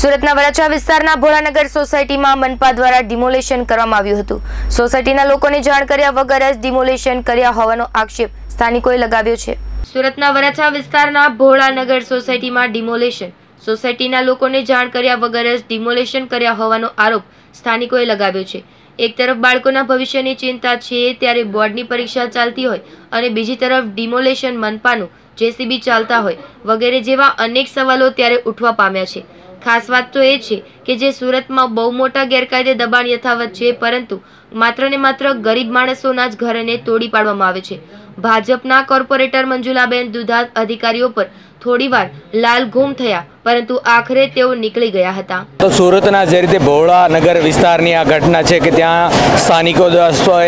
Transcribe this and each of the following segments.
સુરતના વરાછા વિસ્તારના ભોળાનગર સોસાયટીમાં મનપા દ્વારા ડિમોલેશન કરવામાં આવ્યું હતું. સોસાયટીના લોકોને જાણ કર્યા વગર જ ડિમોલેશન કર્યા હોવાનો આક્ષેપ સ્થાનિકોએ લગાવ્યો છે. સુરતના વરાછા વિસ્તારના ભોળાનગર સોસાયટીમાં ડિમોલેશન. સોસાયટીના લોકોને જાણ કર્યા વગર જ ડિમોલેશન કર્યા હોવાનો આરોપ સ્થાનિકોએ લગાવ્યો છે. એક તરફ બાળકોના ભવિષ્યની ચિંતા છે ત્યારે બોર્ડની પરીક્ષા ચાલતી હોય અને બીજી તરફ ડિમોલેશન મનપાનું જેસીબી ચાલતા હોય વગેરે જેવા અનેક સવાલો ત્યારે ઉઠવા પામ્યા છે. ખાસ વાત તો એ છે કે જે સુરતમાં બહુ મોટા ગેરકાયદે દબાણ યથાવત છે, પરંતુ માત્ર ને માત્ર ગરીબ માણસોના જ ઘરને તોડી પાડવામાં આવે છે. ભાજપના કોર્પોરેટર મંજુલાબેન દુધા અધિકારીઓ પર થોડીવાર લાલ ઘૂમ થયા, પરંતુ આખરે તેઓ નીકળી ગયા હતા. તો સુરતના જે રીતે બહોળા નગર વિસ્તારની આ ઘટના છે કે ત્યાં સ્થાનિકો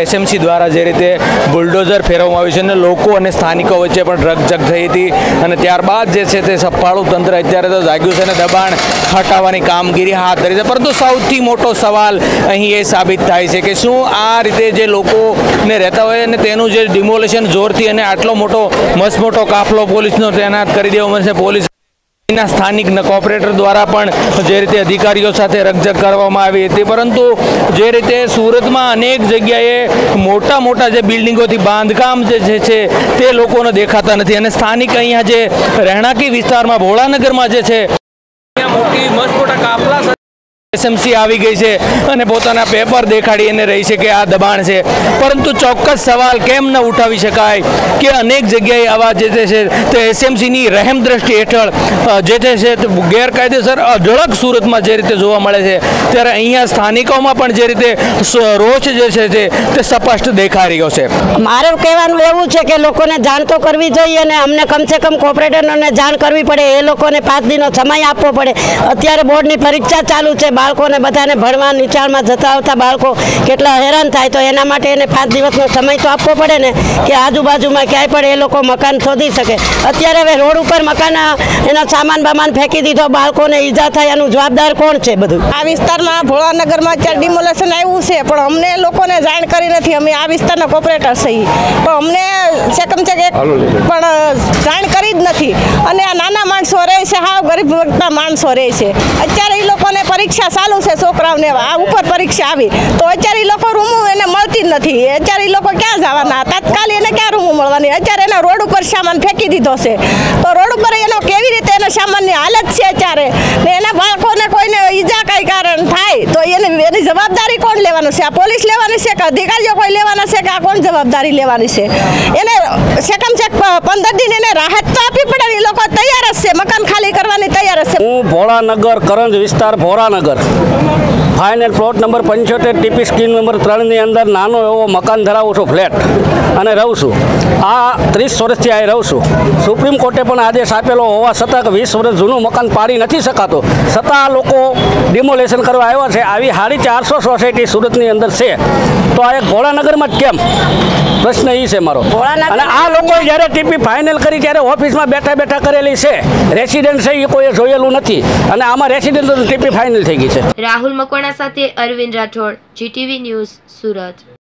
એસએમસી દ્વારા જે રીતે બુલડોઝર ફેરવવામાં આવ્યું છે અને લોકો અને સ્થાનિકો વચ્ચે પણ રગજગ થઈ હતી અને ત્યારબાદ જે છે તે સફાળું તંત્ર અત્યારે તો જાગ્યું છે અને દબાણ હટાવવાની કામગીરી હાથ ધરી છે. પરંતુ સૌથી મોટો સવાલ અહીં એ સાબિત થાય છે કે શું આ રીતે જે લોકોને રહેતા હોય અને તેનું જે ડિમોલેશન જોરથી અને આટલો મોટો, મસમોટો કાફલો પોલીસનો તૈનાત કરી દેવામાં છે, પોલીસ ના સ્થાનિક કોર્પોરેટર દ્વારા પણ જે રીતે અધિકારીઓ સાથે રકઝક કરવામાં આવી હતી, પરંતુ જે રીતે સુરતમાં અનેક જગ્યાએ મોટા મોટા જે બિલ્ડિંગોથી બાંધકામ જે છે તે લોકોને દેખાતા નથી. અને સ્થાનિક અહીંયા જે રહેણાંકી વિસ્તારમાં ભોળાનગરમાં જે છે મોટી મસ્ત મોટા સાથે એસએમસી આવી ગઈ છે અને પોતાના પેપર દેખાડી અને રહી છે કે આ દબાણ છે. પરંતુ ચોક્કસ સવાલ કેમ ન ઉઠાવી શકાય કે અનેક જગ્યાએ આવા જે છે તે એસએમસીની રહેમ દ્રષ્ટિ હેઠળ જે છે ગેરકાયદેસર અઢળક સુરતમાં જે રીતે જોવા મળે છે, ત્યારે અહીંયા સ્થાનિકોમાં પણ જે રીતે રોષ જે છે તે તે સ્પષ્ટ દેખાઈ રહ્યો છે. મારે કહેવાનું એવું છે કે લોકોને જાણ તો કરવી જોઈએ અને અમને કમસે કમ કોર્પોરેટરને જાણ કરવી પડે, એ લોકોને પાંચ દિનનો સમય આપવો પડે. અત્યારે બોર્ડની પરીક્ષા ચાલુ છે બાળકોને બધાને ભણવા નિચાણમાં જતા આવતા બાળકો કેટલા હેરાન થાય તો એના માટે એને પાંચ દિવસનો સમય તો આપવો પડે ને કે આજુબાજુમાં ક્યાંય પણ એ લોકો મકાન શોધી શકે. અત્યારે હવે રોડ ઉપર મકાન એના સામાન બામાન ફેંકી દીધો બાળકોને ઈજા થાય એનું જવાબદાર કોણ છે બધું? આ વિસ્તારમાં ભોળાનગરમાં અત્યારે ડિમોલેશન આવ્યું છે પણ અમને લોકોને જાણ કરી નથી. અમે આ વિસ્તારના કોપરેટર છીએ. પણ અમને સેકમ છે કે પણ જાણ કરી જ નથી. અને આ નાના માણસો રહે છે હાવ ગરીબ વર્ગના માણસો રહે છે. અત્યારે એ લોકોને પરીક્ષા ચાલુ છે છોકરાઓને આ ઉપર પરીક્ષા આવી. તો અત્યારે એ લોકો રૂમ એને મળતી જ નથી. અત્યારે એ લોકો ક્યાં જવાના? તાત્કાલિક એને ક્યાં રૂમ મળવાની? અત્યારે એના રોડ ઉપર સામાન ફેંકી દીધો છે. તો રોડ ઉપર એનો કેવી રીતે એના સામાનની હાલત છે અત્યારે? ને એના બાળકોને કોઈને ઈજા કઈ કારણ થાય, તો એને, એની જવાબદારી કોણ લેવાનું છે? આ પોલીસ લેવાની છે કે અધિકારીઓ કોઈ લેવાના છે કે આ કોણ જવાબદારી લેવાની છે? એને સેકમ સેક પંદર દિન એને રાહત તો આપવી પડે એ લોકો તૈયાર જ છે મકાન ખાલી કરવાની તૈયાર જ છે હું ભોળાનગર કરંજ વિસ્તાર ભોળાનગર ફાઇનલ પ્લોટ નંબર પંચોતેર ટીપી સ્કીમ નંબર ત્રણની અંદર નાનો એવો મકાન ધરાવું છું ફ્લેટ અને રહું છું. આ ત્રીસ વર્ષથી અહીં રહું છું. સુપ્રીમ કોર્ટે પણ આદેશ આપેલો હોવા છતાં કે વીસ વર્ષ જૂનું મકાન પાડી નથી શકાતું. છતાં આ લોકો ડિમોલેશન કરવા આવ્યા છે. આવી સાડી ચારસો સોસાયટી સુરતની અંદર છે. તો આ એક ભોળાનગરમાં જ કેમ? પ્રશ્ન એ છે મારો. અને આ લોકો જ્યારે ટીપી ફાઇનલ કરી ત્યારે ઓફિસમાં બેઠા બેઠા કરેલી છે. રેસિડેન્ટ છે એ કોઈએ જોયેલું નથી. અને આમાં રેસિડેન્ટ ટીપી ફાઇનલ થઈ ગઈ છે. રાહુલ મકવાણા સાથે અરવિંદ રાઠોડ, જીટીવી ન્યૂઝ, સુરત.